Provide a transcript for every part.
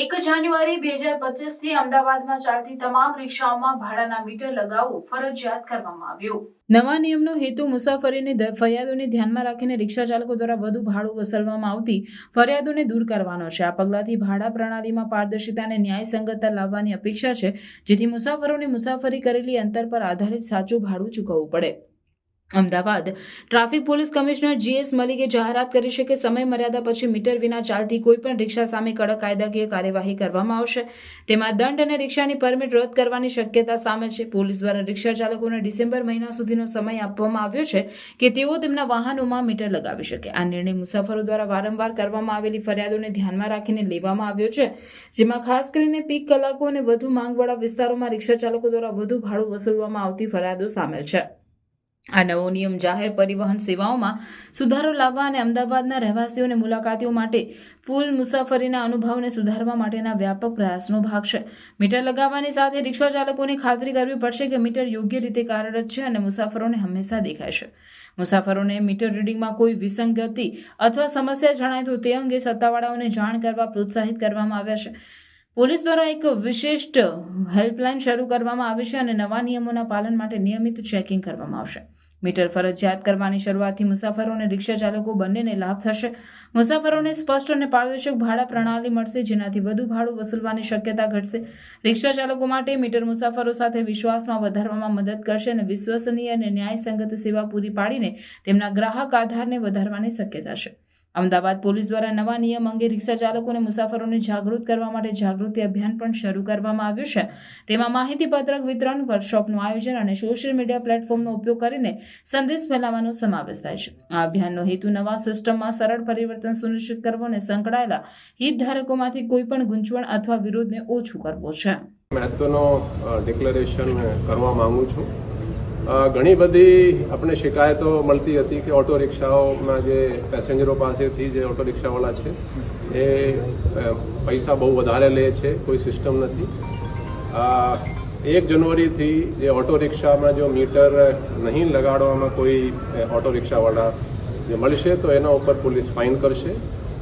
એક જાન્યુઆરી બે હજાર પચીસથી અમદાવાદમાં ચાલતી તમામ રિક્ષાઓમાં ભાડાના મીટર લગાવવું ફરજિયાત કરવામાં આવ્યું. નવા નિયમનો હેતુ મુસાફરીની ફરિયાદોને ધ્યાનમાં રાખીને રિક્ષા ચાલકો દ્વારા વધુ ભાડું વસૂલવામાં આવતી ફરિયાદોને દૂર કરવાનો છે. આ પગલાંથી ભાડા પ્રણાલીમાં પારદર્શિતા અને ન્યાયસંગતતા લાવવાની અપેક્ષા છે, જેથી મુસાફરોને મુસાફરી કરેલી અંતર પર આધારિત સાચું ભાડું ચૂકવવું પડે. Ahmedabad. Traffic police commissioner GS મલિકે જાહેરાત કરી છે કે સમય મર્યાદા પછી મીટર વિના ચાલતી કોઈપણ રિક્ષા સામે કડક કાયદાકીય કાર્યવાહી કરવામાં આવશે. તેમાં દંડ અને રિક્ષાની પરમિટ રદ કરવાની શક્યતા સામેલ છે. પોલીસ દ્વારા રિક્ષા ચાલકોને ડિસેમ્બર મહિના સુધીનો સમય આપવામાં આવ્યો છે કે તેઓ તેમના વાહનોમાં મીટર લગાવી શકે. આ નિર્ણય મુસાફરો દ્વારા વારંવાર કરવામાં આવેલી ફરિયાદોને ધ્યાનમાં રાખીને લેવામાં આવ્યો છે, જેમાં ખાસ કરીને પીક કલાકો અને વધુ માંગવાળા વિસ્તારોમાં રિક્ષા ચાલકો દ્વારા વધુ ભાડું વસૂલવામાં આવતી ફરિયાદો સામેલ છે. આ નવો નિયમ જાહેર પરિવહન સેવાઓમાં સુધારો લાવવા અને અમદાવાદના રહેવાસીઓને મુલાકાતીઓ માટે ફૂલ મુસાફરીના અનુભવને સુધારવા માટેના વ્યાપક પ્રયાસનો ભાગ છે. મીટર લગાવવાની સાથે રિક્ષા ચાલકોને ખાતરી કરવી પડશે કે મીટર યોગ્ય રીતે કાર્યરત છે અને મુસાફરોને હંમેશા દેખાય છે. મુસાફરોને મીટર રીડિંગમાં કોઈ વિસંગતિ અથવા સમસ્યા જણાય તો તે અંગે સત્તાવાળાઓને જાણ કરવા પ્રોત્સાહિત કરવામાં આવ્યા છે. પોલીસ દ્વારા એક વિશિષ્ટ હેલ્પલાઇન શરૂ કરવામાં આવી છે અને નવા નિયમોના પાલન માટે નિયમિત ચેકિંગ કરવામાં આવશે. મીટર ફરજિયાત કરવાની શરૂઆતથી મુસાફરો અને રિક્ષા ચાલકો બંનેને લાભ થશે. મુસાફરોને સ્પષ્ટ અને પારદર્શક ભાડા પ્રણાલી મળશે, જેનાથી વધુ ભાડું વસૂલવાની શક્યતા ઘટશે. રિક્ષા ચાલકો માટે મીટર મુસાફરો સાથે વિશ્વાસમાં વધારવામાં મદદ કરશે અને વિશ્વસનીય અને ન્યાયસંગત સેવા પૂરી પાડીને તેમના ગ્રાહક આધારને વધારવાની શક્યતા છે. અમદાવાદ પોલીસ દ્વારા નવા નિયમ અંગે રિક્ષા ચાલકો અને મુસાફરોને જાગૃત કરવા માટે જાગૃતિ અભિયાન પણ શરૂ કરવામાં આવ્યું છે. તેમાં માહિતી પત્રક વિતરણ વર્કશોપનું આયોજન અને સોશિયલ મીડિયા પ્લેટફોર્મનો ઉપયોગ કરીને સંદેશ ફેલાવવાનો સમાવેશ થાય છે. આ અભિયાનનો હેતુ નવા સિસ્ટમમાં સરળ પરિવર્તન સુનિશ્ચિત કરવો અને સંકળાયેલા હિતધારકોમાંથી કોઈ પણ ગૂંચવણ અથવા વિરોધને ઓછું કરવો છે. મહત્વનો ડિક્લેરેશન કરવા માંગુ છું. ઘણી બધી આપણે શિકાયતો મળતી હતી કે ઓટો રિક્ષાઓમાં જે પેસેન્જરો પાસેથી જે ઓટો રિક્ષાવાળા છે, એ પૈસા બહુ વધારે લે છે, કોઈ સિસ્ટમ નથી. એક જનવરીથી જે ઓટો રિક્ષામાં જો મીટર નહીં લગાડવામાં કોઈ ઓટો રિક્ષાવાળા જે મળશે, તો એના ઉપર પોલીસ ફાઇન કરશે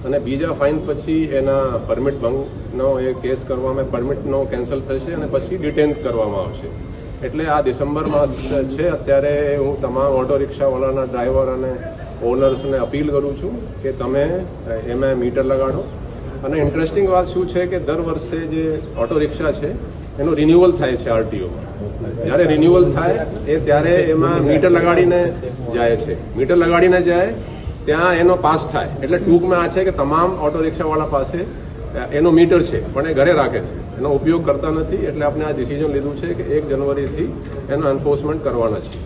અને બીજા ફાઇન પછી એના પરમિટ ભંગનો એ કેસ કરવામાં, પરમિટનો કેન્સલ થશે અને પછી ડિટેન કરવામાં આવશે. એટલે આ ડિસેમ્બર માસ છે, અત્યારે હું તમામ ઓટો રિક્ષાવાળાના ડ્રાઈવર અને ઓનર્સને અપીલ કરું છું કે તમે એમાં મીટર લગાડો. અને ઇન્ટરેસ્ટિંગ વાત શું છે કે દર વર્ષે જે ઓટો રિક્ષા છે, એનું રિન્યુઅલ થાય છે આરટીઓમાં. જ્યારે રિન્યુઅલ થાય, એ ત્યારે એમાં મીટર લગાડીને જાય છે. મીટર લગાડીને જાય, ત્યાં એનો પાસ થાય. એટલે ટૂંકમાં આ છે કે તમામ ઓટો રિક્ષાવાળા પાસે એનો મીટર છે, પણ એ ઘરે રાખે છે. એનો ઉપયોગ કરતા નથી, એટલે આપણે આ ડિસિઝન લીધું છે કે એક જનવરીથી એનો એન્ફોર્સમેન્ટ કરવાના છે.